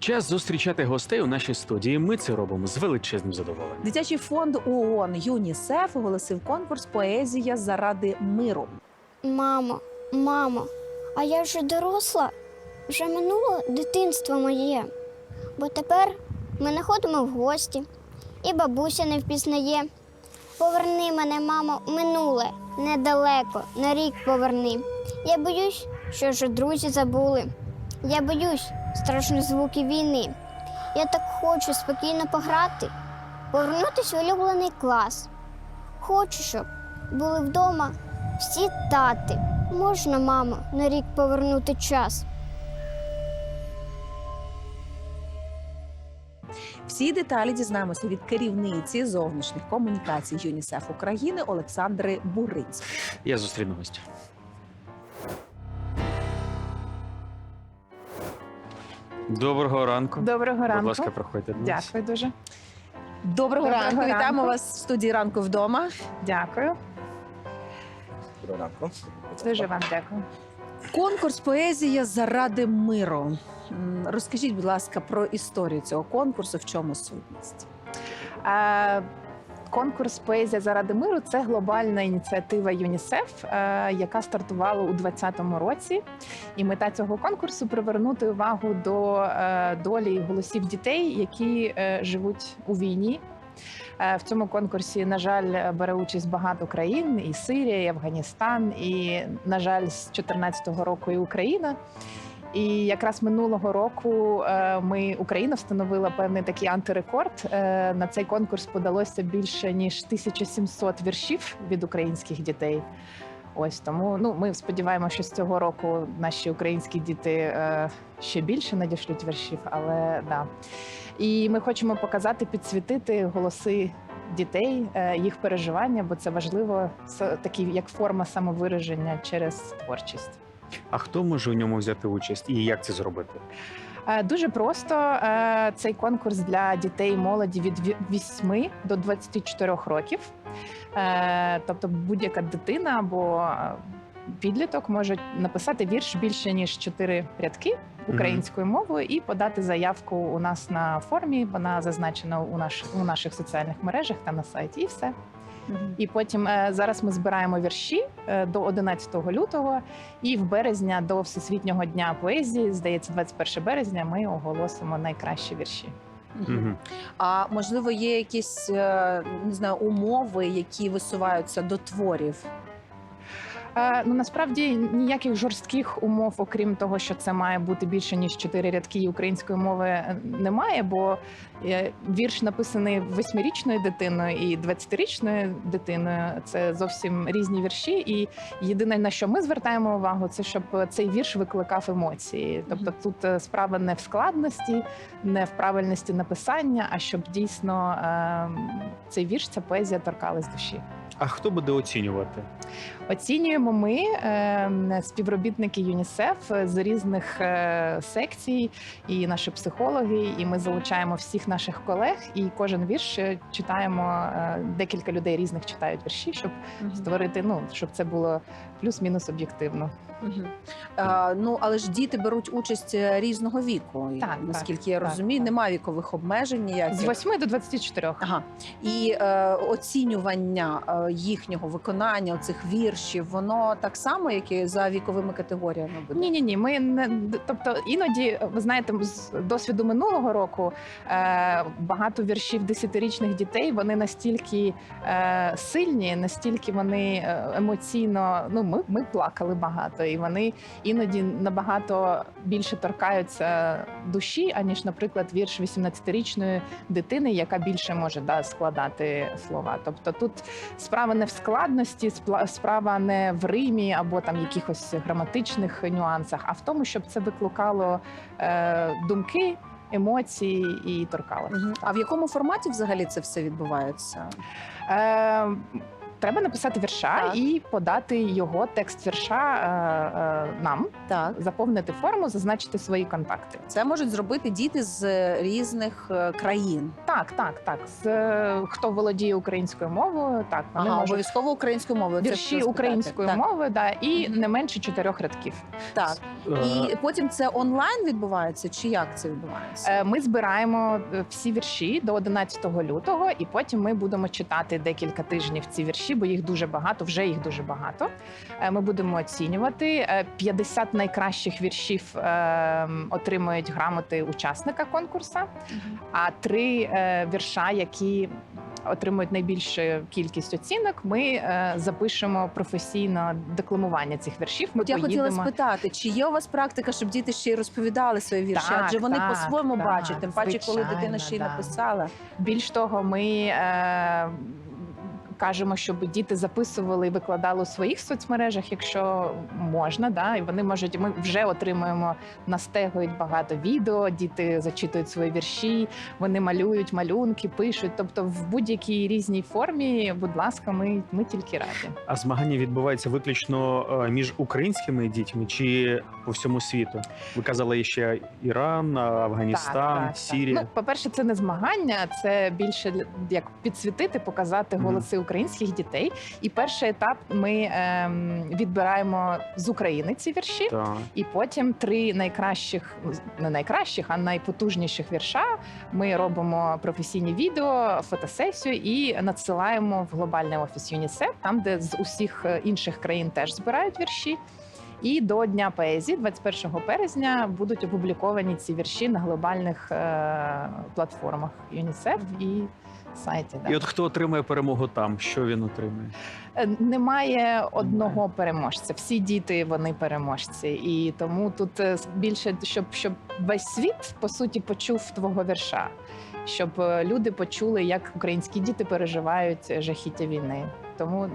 Час зустрічати гостей у нашій студії. Ми це робимо з величезним задоволенням. Дитячий фонд ООН ЮНІСЕФ оголосив конкурс Поезія заради миру. Мамо, мамо, а я вже доросла, вже минуло дитинство моє. Бо тепер ми не ходимо в гості, і бабуся не впізнає. Поверни мене, мамо, минуле, недалеко, на рік поверни. Я боюсь, що вже друзі забули. Я боюсь страшних звуків війни. Я так хочу спокійно пограти, повернутися в улюблений клас. Хочу, щоб були вдома всі тати. Можна, мамо, на рік повернути час. Всі деталі дізнаємося від керівниці зовнішніх комунікацій ЮНІСЕФ України Олександри Буринської. Я зустріну гостя. Доброго ранку. Доброго ранку. Будь ласка, проходьте. до нас. Дякую дуже. Доброго, Доброго ранку. Вітаємо вас в студії ранку вдома. Дякую. Доброго ранку. Дуже вам дякую. Конкурс Поезія заради миру. М, Розкажіть, будь ласка, про історію цього конкурсу, в чому сутність? Е, Конкурс Поезія заради миру це глобальна ініціатива ЮНІСЕФ, е, яка стартувала у 2020 році. І мета цього конкурсу привернути увагу до е, долі голосів дітей, які е, живуть у війні. В цьому конкурсі, на жаль, бере участь багато країн: і Сирія, і Афганістан, і, на жаль, з 2014 року і Україна. І якраз минулого року е, ми Україна встановила певний такий антирекорд. Е, На цей конкурс подалося більше ніж 1700 віршів від українських дітей. Ось тому ну ми сподіваємося, що з цього року наші українські діти е, ще більше надішлють віршів, але да. І ми хочемо показати, підсвітити голоси дітей, їх переживання, бо це важливо такий як форма самовираження через творчість. А хто може у ньому взяти участь і як це зробити? Е, Дуже просто Е, цей конкурс для дітей і молоді від ві- 8 до 24 років. Е, Тобто будь-яка дитина або підліток може написати вірш більше ніж 4 рядки українською мовою і подати заявку у нас на формі. Вона зазначена у, наш, у наших соціальних мережах та на сайті. І все. І потім е, зараз ми збираємо вірші е, до 11 лютого, і в березня до Всесвітнього дня поезії, здається, 21 березня, ми оголосимо найкращі вірші. Угу. А можливо, є якісь е, не знаю, умови, які висуваються до творів? Е, Ну насправді ніяких жорстких умов, окрім того, що це має бути більше ніж чотири рядки української мови, е, немає, бо е, вірш написаний восьмирічною дитиною і 20-річною дитиною. Це зовсім різні вірші. І єдине на що ми звертаємо увагу, це щоб цей вірш викликав емоції. Тобто тут справа не в складності, не в правильності написання, а щоб дійсно е, цей вірш, ця поезія торкалась душі. А хто буде оцінювати? Оцінюємо ми е, співробітники ЮНІСЕФ з різних е, секцій, і наші психологи. І ми залучаємо всіх наших колег. І кожен вірш е, читаємо. е, Декілька людей різних читають вірші, щоб створити. Ну щоб це було плюс-мінус об'єктивно. Мгм. А, ну але ж діти беруть участь різного віку. Так, наскільки я розумію, так. немає вікових обмежень ніяких. З 8 до 24. Ага. І е, оцінювання їхнього виконання цих віршів, воно так само, як і за віковими категоріями буде. Ні, ні, ні. Ми не тобто іноді, ви знаєте, з досвіду минулого року е, багато віршів десятирічних дітей вони настільки е, сильні, настільки вони е, емоційно. Ну, ми, ми плакали багато, і вони іноді набагато більше торкаються душі, аніж, наприклад, вірш 18-річної дитини, яка більше може да, складати слова. Тобто тут справа не в складності, справа не в римі або там якихось граматичних нюансах, а в тому, щоб це викликало е, думки, емоції і торкало. Угу. А в якому форматі взагалі це все відбувається? Е, треба написати вірша Так. і подати його текст вірша е, е, нам, Так. заповнити форму, зазначити свої контакти. Це можуть зробити діти з різних е, країн. Так, так, так. З е, хто володіє українською мовою, так вони Ага, можуть обов'язково українською мовою. Вірші спитати. так, мовою, да, і Мгм. не менше чотирьох рядків. Так. Е, І потім це онлайн відбувається, чи як це відбувається? Е, Ми збираємо е, всі вірші до 11 лютого, і потім ми будемо читати декілька тижнів ці вірші, бо їх дуже багато, вже їх дуже багато. Е, Ми будемо оцінювати. Е, 50 найкращих віршів е, отримують грамоти учасника конкурсу, а три е, вірша, які отримують найбільшу кількість оцінок, ми е, запишемо професійно декламування цих віршів. Ми От я хотіла спитати, чи є у вас практика, щоб діти ще й розповідали свої вірші? Так, Адже вони так, по-своєму так, бачать, тим паче, коли дитина ще й написала. Більш того, ми е, кажемо, щоб діти записували і викладали у своїх соцмережах, якщо можна. Да, і вони можуть. Ми вже отримуємо настегують багато відео. Діти зачитують свої вірші, вони малюють малюнки, пишуть. Тобто, в будь-якій різній формі, будь ласка, ми, ми тільки раді. А змагання відбувається виключно е, між українськими дітьми чи по всьому світу? Ви казали ще Іран, Афганістан, Сірія. Ну, по-перше, це не змагання, це більше як підсвітити, показати голоси українських дітей. І перший етап ми ем, відбираємо з України ці вірші. Так. І потім три найкращих, не найкращих, а найпотужніших вірша. Ми робимо професійні відео, фотосесію і надсилаємо в глобальний офіс ЮНІСЕФ, там де з усіх е, інших країн теж збирають вірші. І до Дня поезії, 21 березня, будуть опубліковані ці вірші на глобальних е, платформах ЮНІСЕФ і сайті. Да. І от хто отримає перемогу там, що він отримає? Е, Немає одного переможця. Всі діти вони переможці, і тому тут е, більше щоб щоб весь світ по суті почув твого вірша, щоб е, люди почули, як українські діти переживають жахіття війни. Тому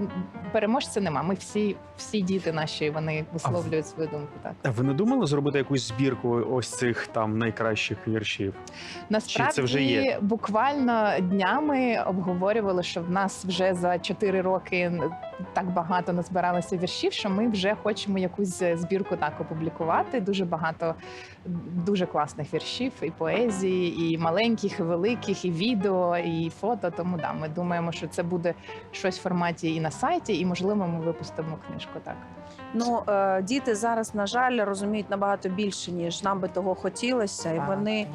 переможця нема. Ми всі, всі діти наші, вони висловлюють свою думку. Так А ви не думали зробити якусь збірку ось цих там найкращих віршів? насправді це вже є? буквально днями обговорювали, що в нас вже за 4 роки так багато назбиралося віршів, що ми вже хочемо якусь збірку так опублікувати. Дуже багато дуже класних віршів, і поезії, і маленьких, і великих, і відео, і фото. Тому да, ми думаємо, що це буде щось в форматі і на сайті, і можливо, ми випустимо книжку. Так Ну е, діти зараз, на жаль, розуміють набагато більше, ніж нам би того хотілося, і вони.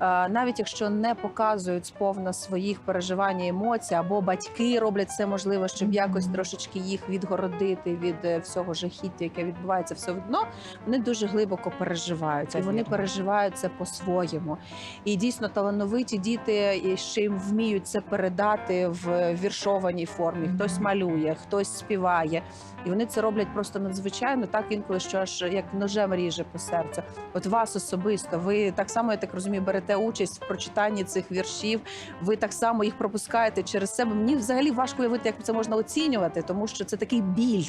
Е, навіть якщо не показують сповна своїх переживань і емоцій, або батьки роблять це можливо, щоб якось трошечки їх відгородити від е, всього жахіття, яке відбувається все одно, вони дуже глибоко переживають, і вони переживають це по-своєму. І дійсно талановиті діти ще й вміють це передати в віршованій формі. Хтось Мгм. малює, хтось співає, і вони це роблять просто надзвичайно, так інколи що аж як ножем ріже по серцю. От вас особисто, ви так само, я так розумію, берете участь в прочитанні цих віршів. Ви так само їх пропускаєте через себе. Мені взагалі важко уявити, як це можна оцінювати, тому що це такий біль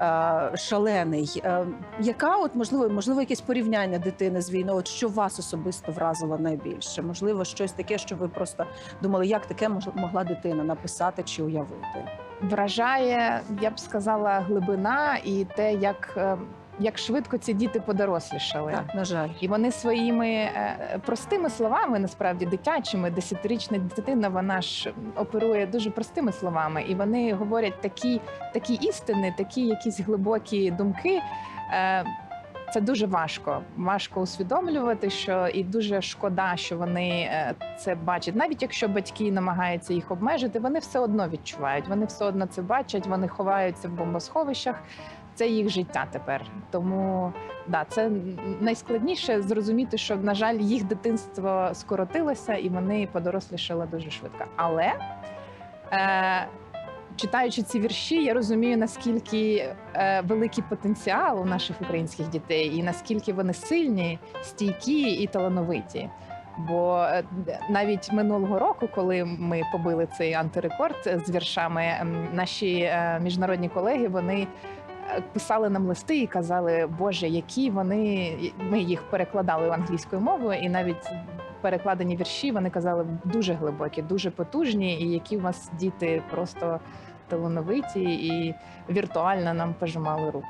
е, шалений. Е, яка, от можливо, можливо, якесь порівняння дитини з війною? От що вас особисто вразило найбільше? Можливо, щось таке, що ви просто думали, як таке могла дитина написати чи уявити? Вражає, я б сказала, глибина і те, як, е, як швидко ці діти подорослішали. Так, на жаль. І вони своїми е, простими словами, насправді дитячими, десятирічна дитина, вона ж оперує дуже простими словами, і вони говорять такі, такі істини, такі якісь глибокі думки. Це дуже важко. Важко усвідомлювати, що і дуже шкода, що вони е, це бачать. Навіть якщо батьки намагаються їх обмежити, вони все одно відчувають. Вони все одно це бачать, вони ховаються в бомбосховищах. Це їх життя тепер. Тому да, це найскладніше зрозуміти, що на жаль, їх дитинство скоротилося і вони подорослішали дуже швидко. Але е, читаючи ці вірші, я розумію, наскільки е, великий потенціал у наших українських дітей, і наскільки вони сильні, стійкі і талановиті. Бо е, навіть минулого року, коли ми побили цей антирекорд з віршами, наші е, міжнародні колеги вони писали нам листи і казали, Боже, які вони ми їх перекладали англійською мовою, і навіть перекладені вірші вони казали дуже глибокі, дуже потужні, і які у вас діти просто талановиті і віртуально нам пожимали руку.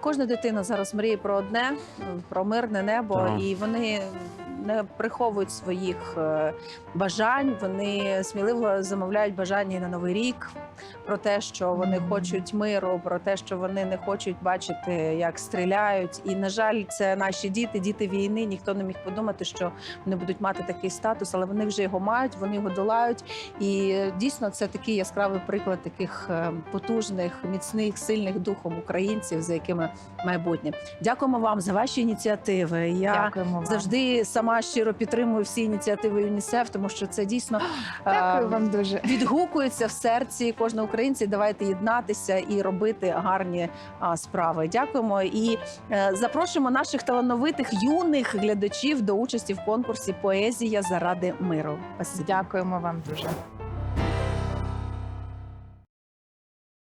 Кожна дитина зараз мріє про одне, про мирне небо, Так. і вони не приховують своїх е, бажань. Вони сміливо замовляють бажання на новий рік. Про те, що вони хочуть миру, про те, що вони не хочуть бачити, як стріляють. І на жаль, це наші діти, діти війни. Ніхто не міг подумати, що вони будуть мати такий статус, але вони вже його мають, вони його долають. І е, дійсно це такий яскравий приклад таких е, потужних, міцних, сильних духом українців, за якими майбутнє. Дякуємо вам за ваші ініціативи. Я Дякуємо завжди сама щиро підтримую всі ініціативи ЮНІСЕФ, тому що це дійсно Дякую е, вам дуже. відгукується в серці кожного українця. Давайте єднатися і робити гарні справи. Дякуємо і е, запрошуємо наших талановитих юних глядачів до участі в конкурсі Поезія заради миру. Дякуємо вам дуже.